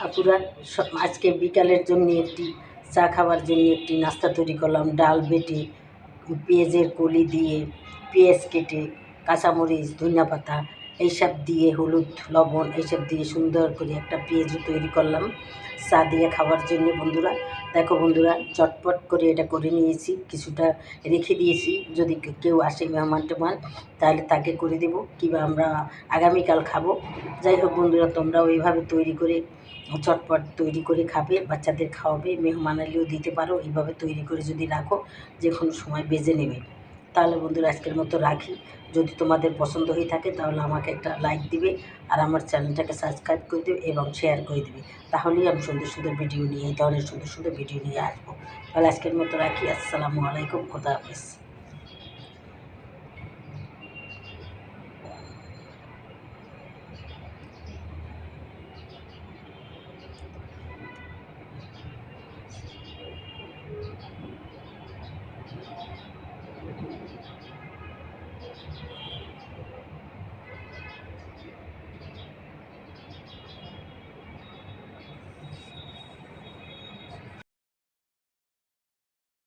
আপুরা সব- আজকে বিকালের জন্য একটি চা খাওয়ার জন্য একটি নাস্তা তৈরি করলাম, ডাল বেটে, পেঁয়াজের কলি দিয়ে, পেঁয়াজ কেটে, কাঁচামরিচ, ধনিয়া পাতা, এইসব দিয়ে হলুদ, লবণ, এইসব দিয়ে সুন্দর করে একটা পেঁয়াজও তৈরি করলাম। চা দিয়ে খাওয়ার জন্য বন্ধুরা দেখো বন্ধুরা, চটপট করে এটা করে নিয়েছি, কিছুটা রেখে দিয়েছি। যদি কেউ আসে মেহমান টেমান তাহলে তাকে করে দেব কিংবা আমরা আগামীকাল খাব। যাই হোক বন্ধুরা, তোমরাও ওইভাবে তৈরি করে, চটপট তৈরি করে খাবে, বাচ্চাদের খাওয়াবে মেহমান এলেও দিতে পারো এইভাবে তৈরি করে যদি রাখো যে কোনো সময় বেজে নেবে। তাহলে বন্ধুরা আজকের মতো রাখি। যদি তোমাদের পছন্দ হয়ে থাকে তাহলে আমাকে একটা লাইক দিবে আর আমার চ্যানেলটাকে সাবস্ক্রাইব করে দেবে এবং শেয়ার করে দেবে। তাহলেই আমি সুন্দর সুন্দর ভিডিও নিয়ে, এই ধরনের সুন্দর সুন্দর ভিডিও নিয়ে আসব। তাহলে আজকের মতো রাখি। আসসালামু আলাইকুম। খোদা হাফেজ।